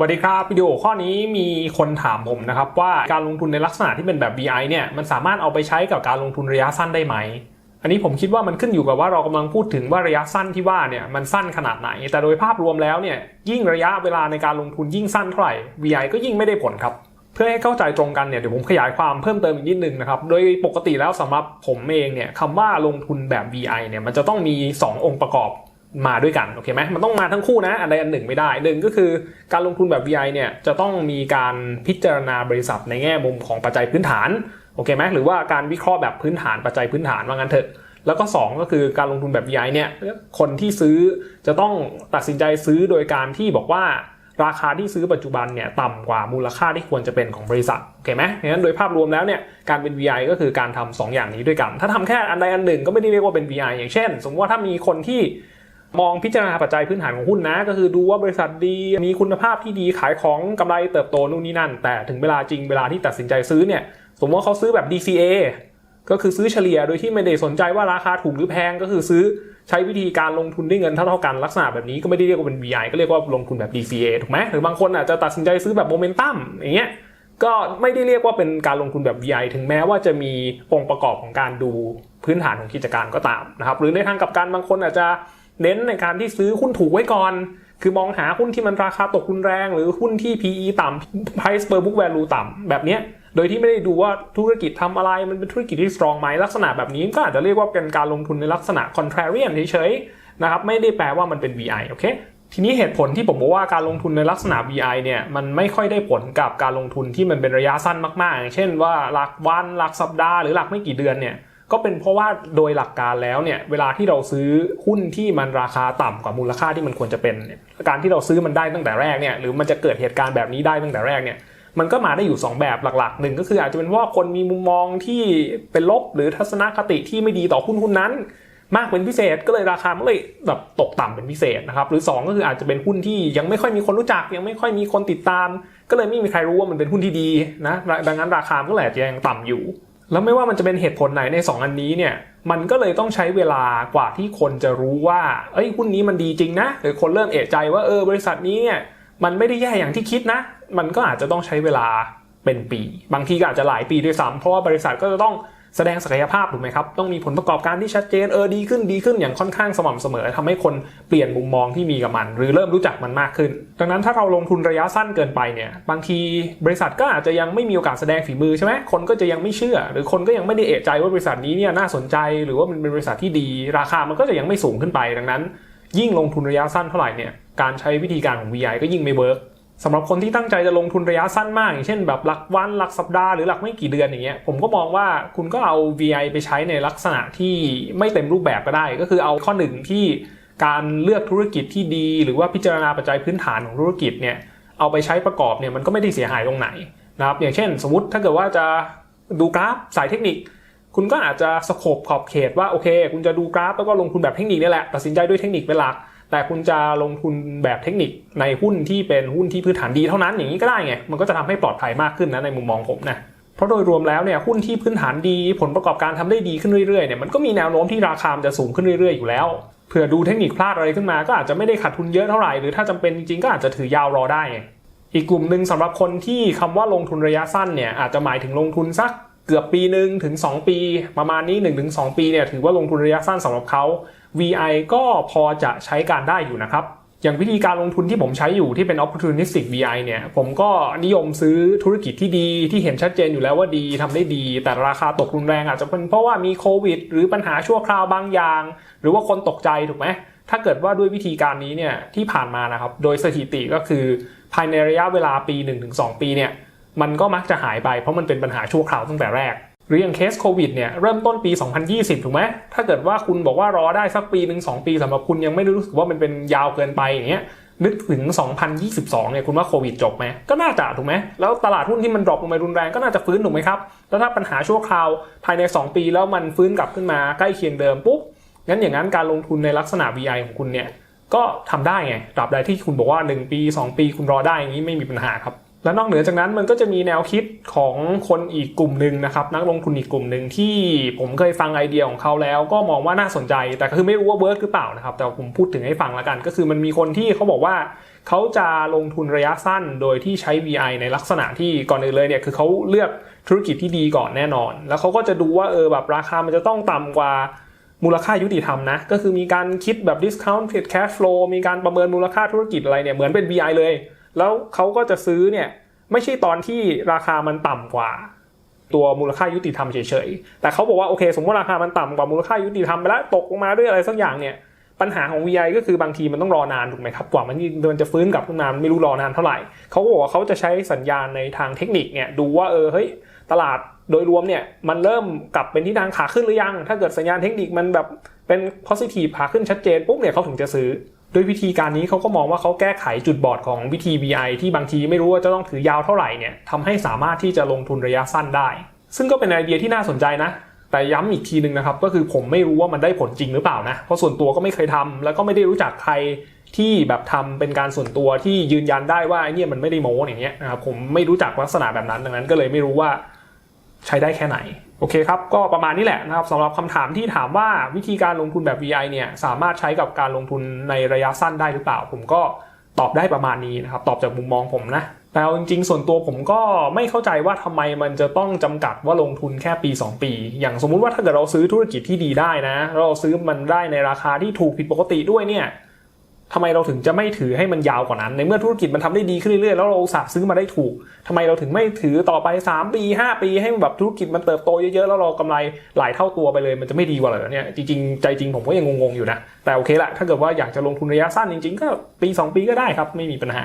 สวัสดีครับวิดีโอข้อนี้มีคนถามผมนะครับว่าการลงทุนในลักษณะที่เป็นแบบ VI เนี่ยมันสามารถเอาไปใช้กับการลงทุนระยะสั้นได้ไหม อันนี้ผมคิดว่ามันขึ้นอยู่กับว่าเรากำลังพูดถึงว่าระยะสั้นที่ว่าเนี่ยมันสั้นขนาดไหน แต่โดยภาพรวมแล้วเนี่ยยิ่งระยะเวลาในการลงทุนยิ่งสั้นเท่าไหร่ VI ก็ยิ่งไม่ได้ผลครับ เพื่อให้เข้าใจตรงกันเนี่ยเดี๋ยวผมขยายความเพิ่มเติมอีกนิดนึงนะครับโดยปกติแล้วสำหรับผมเองเนี่ยคำว่าลงทุนแบบ VI เนี่ยมันจะต้องมี 2 องค์ประกอบ มาด้วยกันโอเคไหมมันต้องมาทั้งคู่นะอันใดอันหนึ่งไม่ได้หนึ่งก็คือการลงทุนแบบ VI เนี่ยจะต้องมีการพิจารณาบริษัทในแง่มุมของปัจจัยพื้นฐานโอเคไหมหรือว่าการวิเคราะห์แบบพื้นฐานปัจจัยพื้นฐานว่างั้นเถอะแล้วก็ 2 ก็คือการลงทุนแบบ VI เนี่ยคนที่ซื้อจะต้องตัดสินใจซื้อโดยการที่บอกว่าราคาที่ซื้อปัจจุบันเนี่ยต่ำกว่ามูลค่าที่ควรจะเป็นของบริษัทโอเคไหมงั้นโดยภาพรวมแล้วเนี่ยการเป็น VI ก็คือการทำสองอย่างนี้ด้วยกัน ถ้าทำแค่อันใดอันหนึ่งก็ไม่ได้เรียกว่าเป็น VI อย่างเช่น สมมติว่าถ้ามีคนที่ มองพิจารณาปัจจัยพื้นฐานของหุ้นนะ ก็คือดูว่าบริษัทดีมีคุณภาพที่ดีขายของกำไรเติบโตนู่นนี่นั่น แต่ถึงเวลาจริงเวลาที่ตัดสินใจซื้อเนี่ยสมมติว่าเขาซื้อแบบ DCA ก็คือซื้อเฉลี่ยโดยที่ไม่ได้สนใจว่าราคาถูกหรือแพงก็คือซื้อใช้วิธีการลงทุนด้วยเงินเท่าๆกันลักษณะแบบนี้ก็ไม่ได้เรียกว่าเป็น VI ก็เรียกว่าลงทุนแบบ DCA ถูกไหมหรือบางคนอาจจะตัดสินใจซื้อแบบโมเมนตัมอย่างเงี้ยก็ไม่ได้เรียกว่าเป็นการลงทุนแบบ VI ถึงแม้ว่าจะมีองค์ประกอบของการดูพื้นฐานของกิจการก็ตามนะครับหรือในทางกลับกันบางคนอาจจะ เน้นในการที่ซื้อหุ้นถูกไว้ก่อน คือมองหาหุ้นที่มันราคาตกรุนแรง หรือหุ้นที่ PE ต่ำ Price per book value ต่ำแบบเนี้ยโดยที่ไม่ได้ดูว่าธุรกิจทำอะไรมันเป็นธุรกิจที่ strong ไหมลักษณะแบบนี้ก็อาจจะเรียกว่าเป็นการลงทุนในลักษณะ contrarian เฉยๆนะครับไม่ได้แปลว่ามันเป็น VI โอเคทีนี้เหตุผลที่ผมบอกว่าการลงทุนในลักษณะ VI เนี่ยมันไม่ค่อยได้ผลกับการลงทุนที่มันเป็นระยะสั้นมากๆ อย่างเช่นว่าหลักวันหลักสัปดาห์หรือหลักไม่กี่เดือนเนี่ย ก็เป็นเพราะว่าโดยหลักการแล้วเนี่ยเวลาที่เราซื้อหุ้นที่มันราคาต่ำกว่ามูลค่าที่มันควรจะเป็นเนี่ยการที่เราซื้อมันได้ตั้งแต่แรกเนี่ยหรือมันจะเกิดเหตุการณ์แบบนี้ได้ตั้งแต่แรกเนี่ยมันก็มาได้อยู่ 2 แบบหลักๆหนึ่งก็คืออาจจะเป็นว่าคนมีมุมมองที่เป็นลบหรือทัศนคติที่ไม่ดีต่อหุ้นหุ้นนั้น มากเป็นพิเศษก็เลยราคามันเลยแบบตกต่ำเป็นพิเศษนะครับหรือ 2 ก็คืออาจจะเป็นหุ้นที่ยังไม่ค่อยมีคนรู้จัก ยังไม่ค่อยมีคนติดตาม ก็เลยไม่มีใครรู้ว่ามันเป็นหุ้นที่ดีนะดังนั้นราคามันก็เลยอาจจะยังต่ำอยู่ แล้วไม่ว่ามันจะเป็นเหตุผลไหนใน 2 อันนี้เนี่ย มันก็เลยต้องใช้เวลากว่าที่คนจะรู้ว่า เอ้ยหุ้นนี้มันดีจริงนะ หรือคนเริ่มเอะใจว่าเออบริษัทนี้เนี่ยมันไม่ได้แย่อย่างที่คิดนะ มันก็อาจจะต้องใช้เวลาเป็นปี บางทีก็อาจจะหลายปีด้วยซ้ำเพราะว่าบริษัทก็จะต้อง แสดงศักยภาพถูกไหมครับ ต้องมีผลประกอบการที่ชัดเจนเออดีขึ้นดีขึ้นอย่างค่อนข้างสม่ำเสมอทำให้คนเปลี่ยนมุมมองที่มีกับมัน หรือเริ่มรู้จักมันมากขึ้น ดังนั้นถ้าเราลงทุนระยะสั้นเกินไปเนี่ยบางทีบริษัทก็อาจจะยังไม่มีโอกาสแสดงฝีมือใช่ไหมคนก็จะยังไม่เชื่อ หรือคนก็ยังไม่ได้เอะใจว่าบริษัทนี้เนี่ยน่าสนใจ หรือว่ามันเป็นบริษัทที่ดี ราคามันก็จะยังไม่สูงขึ้นไป ดังนั้น ยิ่งลงทุนระยะสั้นเท่าไหร่เนี่ยการใช้วิธีการของ VI ก็ยิ่งไม่เวิร์ก สำหรับคนที่ตั้งใจจะลงทุนระยะสั้นมากอย่างเช่นแบบหลักวันหลักสัปดาห์หรือหลักไม่กี่เดือนอย่างเงี้ยผมก็มองว่าคุณก็เอา VI ไปใช้ในลักษณะที่ไม่เต็มรูปแบบก็ได้ ก็คือเอาข้อหนึ่งที่การเลือกธุรกิจที่ดี หรือว่าพิจารณาปัจจัยพื้นฐานของธุรกิจเนี่ยเอาไปใช้ประกอบเนี่ยมันก็ไม่ได้เสียหายตรงไหนนะครับอย่างเช่น สมมติถ้าเกิดว่าจะดูกราฟสายเทคนิค คุณก็อาจจะสโคบขอบเขตว่าโอเค คุณจะดูกราฟแล้วก็ลงทุนแบบเทคนิคนี่แหละตัดสินใจด้วยเทคนิคเป็นหลัก แต่คุณจะลงทุนแบบเทคนิคในหุ้นที่เป็นหุ้นที่พื้นฐานดีเท่านั้นอย่างนี้ก็ได้ไงมันก็จะทำให้ปลอดภัยมากขึ้นนะในมุมมองผมนะเพราะโดยรวมแล้วเนี่ยหุ้นที่พื้นฐานดีผลประกอบการทำได้ดีขึ้นเรื่อยๆเนี่ยมันก็มีแนวโน้มที่ราคาจะสูงขึ้นเรื่อยๆอยู่แล้วเผื่อดูเทคนิคพลาดอะไรขึ้นมาก็อาจจะไม่ได้ขาดทุนเยอะเท่าไหร่หรือถ้าจำเป็นจริงๆก็อาจจะถือยาวรอได้ อีกกลุ่มหนึ่งสำหรับคนที่คำว่าลงทุนระยะสั้นเนี่ยอาจจะหมายถึงลงทุนสัก เกือบปีหนึ่งถึง 2 ปี ประมาณนี้ 1-2 ปีเนี่ยถือว่าลงทุนระยะสั้นสำหรับเขา VI ก็พอจะใช้การได้อยู่นะครับ อย่างวิธีการลงทุนที่ผมใช้อยู่ที่เป็น opportunistic VI เนี่ย ผมก็นิยมซื้อธุรกิจที่ดีที่เห็นชัดเจนอยู่แล้วว่าดีทำได้ดี แต่ราคาตกรุนแรงอาจจะเป็นเพราะว่ามีโควิด หรือปัญหาชั่วคราวบางอย่าง หรือว่าคนตกใจถูกไหมถ้าเกิดว่าด้วยวิธีการนี้เนี่ยที่ผ่านมานะครับ โดยสถิติก็คือภายในระยะเวลาปี 1-2 ปีเนี่ย มันก็มักจะหายไปเพราะมันเป็นปัญหาชั่วคราวตั้งแต่แรกหรืออย่างเคสโควิดเนี่ยเริ่มต้นปี 2020 ถูกไหมถ้าเกิดว่าคุณบอกว่ารอได้สักปีหนึ่งสองปีสำหรับคุณยังไม่รู้สึกว่ามันเป็นยาวเกินไปอย่างเงี้ยนึกถึง 2022 เนี่ยคุณว่าโควิดจบไหมก็น่าจะถูกไหมแล้วตลาดหุ้นที่มันดรอปลงไปรุนแรงก็น่าจะฟื้นถูกไหมครับแล้วถ้าปัญหาชั่วคราวภายใน 2 ปีแล้วมันฟื้นกลับขึ้นมาใกล้เคียงเดิมปุ๊บงั้นอย่างนั้นการลงทุนในลักษณะ VI ของคุณเนี่ยก็ทำได้ไงตราบใดที่คุณบอกว่า 1 ปี 2 ปีคุณรอได้อย่างนี้ไม่มีปัญหาครับ และนอกเหนือจากนั้นมันก็จะมีแนวคิดของคนอีกกลุ่มหนึ่งนะครับ นักลงทุนอีกกลุ่มหนึ่งที่ผมเคยฟังไอเดียของเขาแล้ว ก็มองว่าน่าสนใจ แต่คือไม่รู้ว่าเวิร์กหรือเปล่านะครับ แต่ผมพูดถึงให้ฟังแล้วกัน ก็คือมันมีคนที่เขาบอกว่าเขาจะลงทุนระยะสั้นโดยที่ใช้ VI ในลักษณะที่ก่อนอื่นเลยเนี่ยคือเขาเลือกธุรกิจที่ดีก่อนแน่นอน แล้วเขาก็จะดูว่าเออแบบราคามันจะต้องต่ำกว่ามูลค่ายุติธรรมนะ ก็คือมีการคิดแบบ discounted cash flow มีการประเมินมูลค่าธุรกิจอะไรเนี่ยเหมือนเป็น VI เลย แล้วเขาก็จะซื้อเนี่ยไม่ใช่ตอนที่ราคามันต่ำกว่า ตัวมูลค่ายุติธรรมเฉยๆ แต่เขาบอกว่าโอเค สมมติราคามันต่ำกว่ามูลค่ายุติธรรมไปแล้วตกลงมาด้วยอะไรสักอย่างเนี่ยปัญหาของ VI ก็คือบางทีมันต้องรอนานถูกไหมครับกว่ามันมันจะฟื้นกลับขึ้นมาไม่รู้รอนานเท่าไหร่เขาก็บอกว่าเขาจะใช้สัญญาณในทางเทคนิคเนี่ยดูว่าเออเฮ้ยตลาดโดยรวมเนี่ยมันเริ่มกลับเป็นที่ทางขาขึ้นหรือยัง ถ้าเกิดสัญญาณเทคนิคมันแบบเป็น positive ขาขึ้นชัดเจนปุ๊บเนี่ยเขาถึงจะซื้อ โดยวิธีการนี้เขาก็มองว่าเขาแก้ไขจุดบอดของวิธี VI ที่บางทีไม่รู้ว่าจะต้องถือยาวเท่าไหร่เนี่ยทำให้สามารถที่จะลงทุนระยะสั้นได้ ซึ่งก็เป็นไอเดียที่น่าสนใจนะ แต่ย้ำอีกทีหนึ่งนะครับ ก็คือผมไม่รู้ว่ามันได้ผลจริงหรือเปล่านะ เพราะส่วนตัวก็ไม่เคยทำแล้วก็ไม่ได้รู้จักใครที่แบบทำเป็นการส่วนตัวที่ยืนยันได้ว่าไอเนี่ยมันไม่ได้โม้อย่างเงี้ยนะครับผมไม่รู้จักลักษณะแบบนั้นดังนั้นก็เลยไม่รู้ว่า ใช้ได้แค่ไหน โอเคครับ ก็ประมาณนี้แหละนะครับสำหรับคำถามที่ถามว่าวิธีการลงทุนแบบ VI เนี่ยสามารถใช้กับการลงทุนในระยะสั้นได้หรือเปล่า ผมก็ตอบได้ประมาณนี้นะครับ ตอบจากมุมมองผมนะแต่เอาจริงๆ ส่วนตัวผมก็ไม่เข้าใจว่าทำไมมันจะต้องจำกัดว่าลงทุนแค่ปี 2 ปี อย่างสมมุติว่าถ้าเกิดเราซื้อธุรกิจที่ดีได้นะเราซื้อมันได้ในราคาที่ถูกผิดปกติด้วยเนี่ย ทำไมเราถึงจะไม่ถือให้มันยาวกว่านั้น ในเมื่อธุรกิจมันทำได้ดีขึ้นเรื่อยๆ แล้วเราสะซื้อมาได้ถูกทำไมเราถึงไม่ถือต่อไป 3 ปี 5 ปีให้มันแบบธุรกิจมันเติบโตเยอะๆ แล้วเรากำไรหลายเท่าตัวไปเลย มันจะไม่ดีกว่าเหรอเนี่ย จริงๆ ใจจริงผมก็ยังงงๆอยู่นะ แต่โอเคละ ถ้าเกิดว่าอยากจะลงทุนระยะสั้นจริง ๆ ก็ปี 2 ปีก็ได้ครับ ไม่มีปัญหา